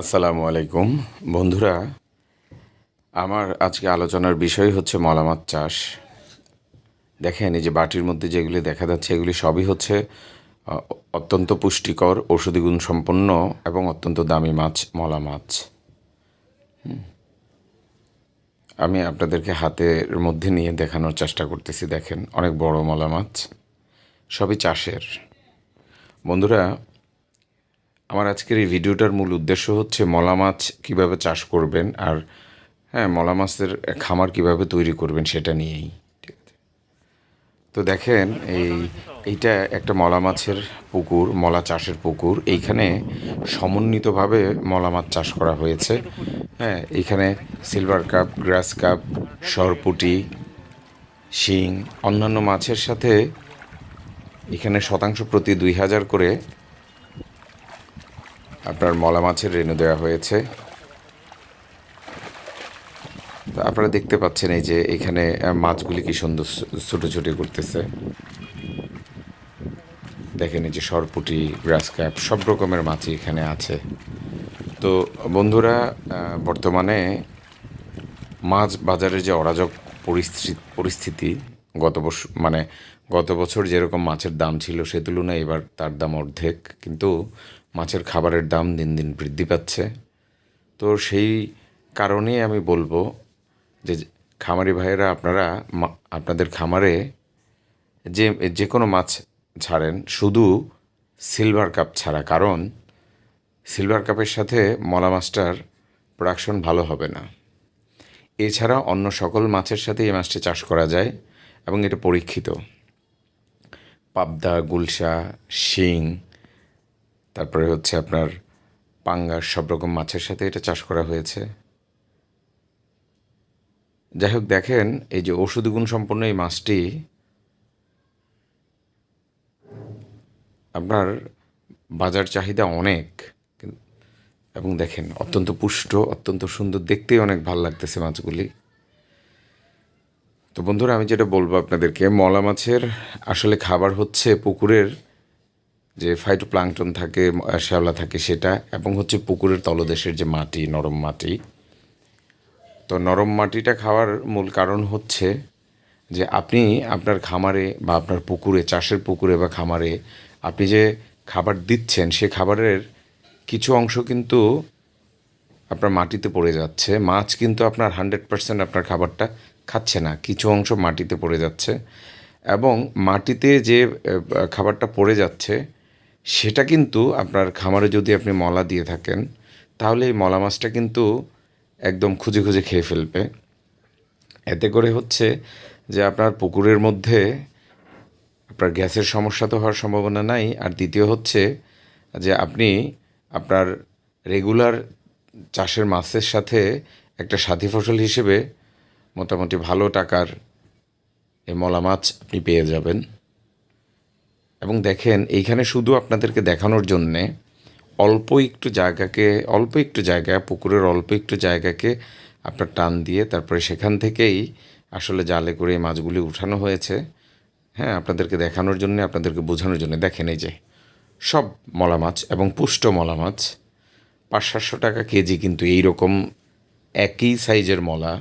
আসসালামু আলাইকুম। বন্ধুরা, আমার আজকে আলোচনার বিষয় হচ্ছে মলা মাছ চাষ। দেখেন, এই যে বাটির মধ্যে যেগুলি দেখা যাচ্ছে, এগুলি সবই হচ্ছে অত্যন্ত পুষ্টিকর, ঔষধি গুণ সম্পন্ন এবং অত্যন্ত দামি মাছ, মলা মাছ। আমি আপনাদেরকে হাতের মধ্যে নিয়ে দেখানোর চেষ্টা করতেছি, দেখেন, অনেক বড় মলা মাছ, সবই চাষের। বন্ধুরা আমার আজকের এই ভিডিওটার মূল উদ্দেশ্য হচ্ছে মলা মাছ কীভাবে চাষ করবেন আর হ্যাঁ মলা মাছের খামার কীভাবে তৈরি করবেন সেটা নিয়েই, ঠিক আছে? তো দেখেন, এই, এইটা একটা মলা মাছের পুকুর, মলা চাষের পুকুর। এইখানে সমন্বিতভাবে মলা মাছ চাষ করা হয়েছে। হ্যাঁ এইখানে সিলভার কাপ, গ্রাস কাপ, সরপুটি, শিং, অন্যান্য মাছের সাথে এখানে শতাংশ প্রতি দুই হাজার করে আপনার মলা মাছের রেণু দেওয়া হয়েছে। আপনারা দেখতে পাচ্ছেন এই যে এখানে মাছগুলি কি সুন্দর ছোটোছুটি করতেছে। দেখেন এই যে সরপুটি, গ্রাস ক্যাপ, সব রকমের মাছই এখানে আছে। তো বন্ধুরা বর্তমানে মাছ বাজারের যে অরাজক পরিস্থিতি পরিস্থিতি, গত বছর মানে গত বছর যেরকম মাছের দাম ছিল, সে তুলনায় এবার তার দাম অর্ধেক। কিন্তু মাছের খাবারের দাম দিন দিন বৃদ্ধি পাচ্ছে। তো সেই কারণেই আমি বলব যে খামারি ভাইয়েরা, আপনারা আপনাদের খামারে যে যে কোনো মাছ ছাড়েন, শুধু সিলভার কাপ ছাড়া, কারণ সিলভার কাপের সাথে মলা মাছটার প্রোডাকশন ভালো হবে না। এছাড়া অন্য সকল মাছের সাথে এই মাছটি চাষ করা যায় এবং এটা পরীক্ষিত। পাবদা, গুলশা, শিং তারপরে হচ্ছে আপনার পাঙ্গাস, সব রকম মাছের সাথে এটা চাষ করা হয়েছে। যাই হোক, দেখেন এই যে ঔষধি গুণ সম্পন্ন এই মাছটি আপনার বাজার চাহিদা অনেক এবং দেখেন, অত্যন্ত পুষ্ট, অত্যন্ত সুন্দর, দেখতেই অনেক ভালো লাগতেছে মাছগুলি। তো বন্ধুরা, আমি যেটা বলব আপনাদেরকে, মলা মাছের আসলে খাবার হচ্ছে পুকুরের যে ফাইটোপ্লাঙ্কটন থাকে শ্যাওলা থাকে সেটা, এবং হচ্ছে পুকুরের তলদেশের যে মাটি, নরম মাটি। তো নরম মাটিটা খাওয়ার মূল কারণ হচ্ছে যে আপনি আপনার খামারে বা আপনার পুকুরে, চাষের পুকুরে বা খামারে আপনি যে খাবার দিচ্ছেন, সে খাবারের কিছু অংশ কিন্তু আপনার মাটিতে পড়ে যাচ্ছে। মাছ কিন্তু আপনার হান্ড্রেড পার্সেন্ট আপনার খাবারটা খাচ্ছে না। কিছু অংশ মাটিতে পড়ে যাচ্ছে এবং মাটিতে যে খাবারটা পড়ে যাচ্ছে সেটা কিন্তু আপনার খামারে যদি আপনি মলা দিয়ে থাকেন, তাহলে এই মলা মাছটা কিন্তু একদম খুঁজে খুঁজে খেয়ে ফেলবে। এতে করে হচ্ছে যে আপনার পুকুরের মধ্যে আপনার গ্যাসের সমস্যা তো হওয়ার সম্ভাবনা নাই। আর দ্বিতীয় হচ্ছে যে আপনি আপনার রেগুলার চাষের মাছের সাথে একটা সাথী ফসল হিসেবে মোটামুটি ভালো টাকার এই মলা মাছ আপনি পেয়ে যাবেন। এবং দেখেন, এইখানে শুধু আপনাদেরকে দেখানোর জন্যে অল্প একটু জায়গাকে, অল্প একটু জায়গা, পুকুরের অল্প একটু জায়গাকে আপনার টান দিয়ে তারপরে সেখান থেকেই আসলে জালে করে এই মাছগুলি উঠানো হয়েছে। হ্যাঁ আপনাদেরকে দেখানোর জন্য, আপনাদেরকে বোঝানোর জন্য। দেখেন এই যে, সব মলা মাছ এবং পুষ্ট মলা মাছ। পাঁচ সাতশো টাকা কেজি কিন্তু এই রকম একই সাইজের মলা।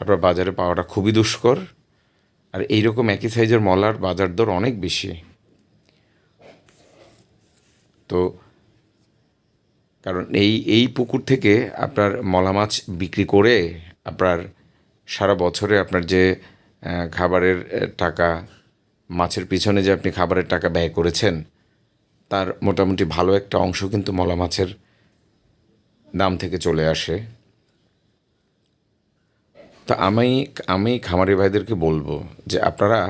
আপনার বাজারে পাওয়াটা খুবই দুষ্কর। আর এইরকম একই সাইজের মলার বাজার দর অনেক বেশি। তো কারণ এই এই পুকুর থেকে আপনার মলা মাছ বিক্রি করে আপনার সারা বছরে আপনার যে খাবারের টাকা, মাছের পিছনে যে আপনি খাবারের টাকা ব্যয় করেছেন, তার মোটামুটি ভালো একটা অংশ কিন্তু মলা মাছের দাম থেকে চলে আসে। তো আমি আমি খামারি ভাইদেরকে বলব যে আপনারা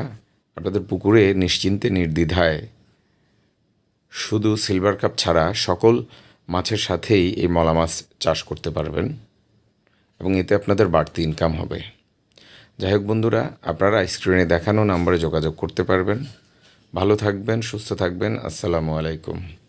আপনাদের পুকুরে নিশ্চিন্তে, নির্দ্বিধায় শুধু সিলভার কাপ ছাড়া সকল মাছের সাথেই এই মলা মাছ চাষ করতে পারবেন এবং এতে আপনাদের বাড়তি ইনকাম হবে। যাই হোক বন্ধুরা, আপনারা স্ক্রিনে দেখানো নাম্বারে যোগাযোগ করতে পারবেন। ভালো থাকবেন, সুস্থ থাকবেন। আসসালামু আলাইকুম।